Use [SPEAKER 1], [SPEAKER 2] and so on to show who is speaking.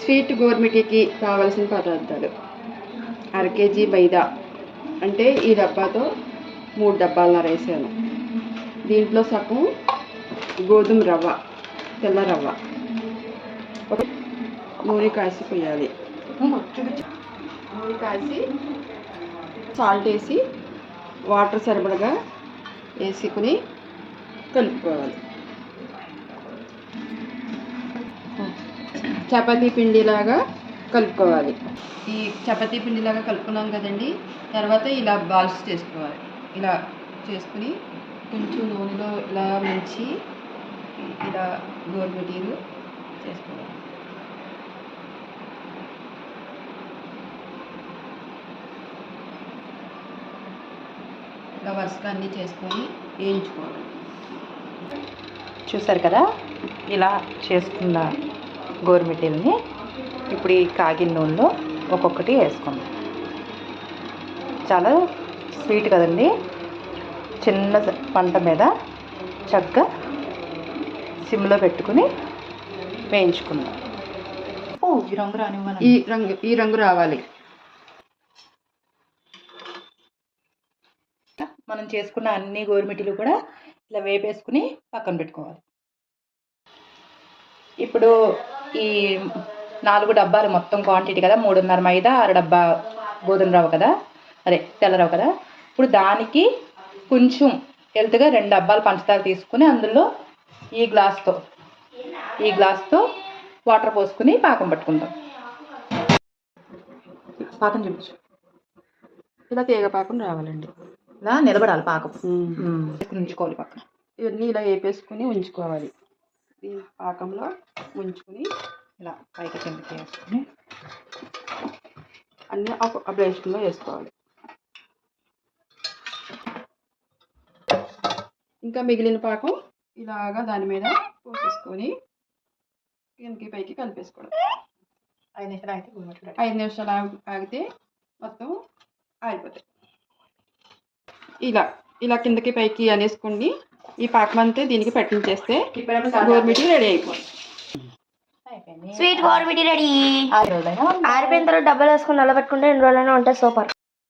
[SPEAKER 1] Sweet గోర్మిటీకి కావలసిన పదార్థాలు. అర కేజీ మైదా. అంటే ఈ డబ్బాతో మూడు డబ్బాలన్నర వేసాను దీంట్లో సగం గోధుమ రవ్వ తెల్ల రవ్వ. ఒక నూనె కాసి పోయాలి. నూనె కాసి సాల్ట్ వేసి వాటర్ సరిపడగా వేసుకుని కలుపుకోవాలి. చపాతీ పిండిలాగా కలుపుకోవాలి. ఈ చపాతీ పిండిలాగా కలుపుకున్నాం కదండి తర్వాత ఇలా బాల్స్ చేసుకోవాలి. ఇలా చేసుకుని కొంచెం నూనెలో ఇలా ముంచి ఇలా గోరుమిటీలు చేసుకోవాలి. ఇలా వరుసగా అన్నీ చేసుకొని వేయించుకోవాలి.
[SPEAKER 2] చూసారు కదా ఇలా చేసుకున్న గోరుమిటీల్ని ఇప్పుడు ఈ కాగిన నూనెలో ఒక్కొక్కటి వేసుకుందాం. చాలా స్వీట్ కదండి. చిన్న పంట మీద చక్కగా సిమ్లో పెట్టుకుని వేయించుకుందాం. ఓ ఈ రంగు రానివ్వను?
[SPEAKER 1] ఈ రంగు ఈ రంగు రావాలి.
[SPEAKER 2] మనం చేసుకున్న అన్ని గోరుమిటీలు కూడా ఇలా వేపేసుకుని పక్కన పెట్టుకోవాలి. ఇప్పుడు ఈ నాలుగు డబ్బాలు మొత్తం క్వాంటిటీ కదా? మూడున్నర మైదా ఆరు డబ్బా గోధుమ రవ్వ కదా? అదే తెల్ల రవ్వ కదా? ఇప్పుడు దానికి కొంచెం హెల్త్గా రెండు డబ్బాలు పంచదార తీసుకుని అందులో ఈ గ్లాస్తో ఈ గ్లాస్తో వాటర్ పోసుకుని పాకం పట్టుకుందాం. పాకం చూపించు.
[SPEAKER 1] ఇలా తీగ పాకం రావాలండి.
[SPEAKER 2] ఇలా నిలబడాలి పాకం. ఉంచుకోవాలి పక్కన.
[SPEAKER 1] ఇవన్నీ ఇలా వేపేసుకుని ఉంచుకోవాలి. ఈ పాకంలో ఉంచుకుని
[SPEAKER 2] ఇలా పైకి కిందకి వేసుకుని
[SPEAKER 1] అన్నీ ఒక అబ్లేషన్లో వేసుకోవాలి. ఇంకా మిగిలిన పాకం ఇలాగా దాని మీద పోసేసుకొని కిందకి పైకి కలిపేసుకోవడం.
[SPEAKER 2] ఐదు నిమిషాలు అయితే గుమ్మడి
[SPEAKER 1] ఐదు నిమిషాలు ఆగి- ఆగితే మొత్తం ఆరిపోతాయి ఇలా ఇలా కిందకి పైకి అనేసుకొని ఈ పాకం అంతే దీనికి పట్టించేస్తే గోర్మిటీ రెడీ అయిపోతుంది
[SPEAKER 2] అయిపోయింది
[SPEAKER 3] స్వీట్ గోర్మిటీ రెడీ. ఆరిపోయిన తర్వాత డబ్బాలు వేసుకుని నల్లబెట్టుకుంటే రెండు రోజులైనా ఉంటాయి సూపర్.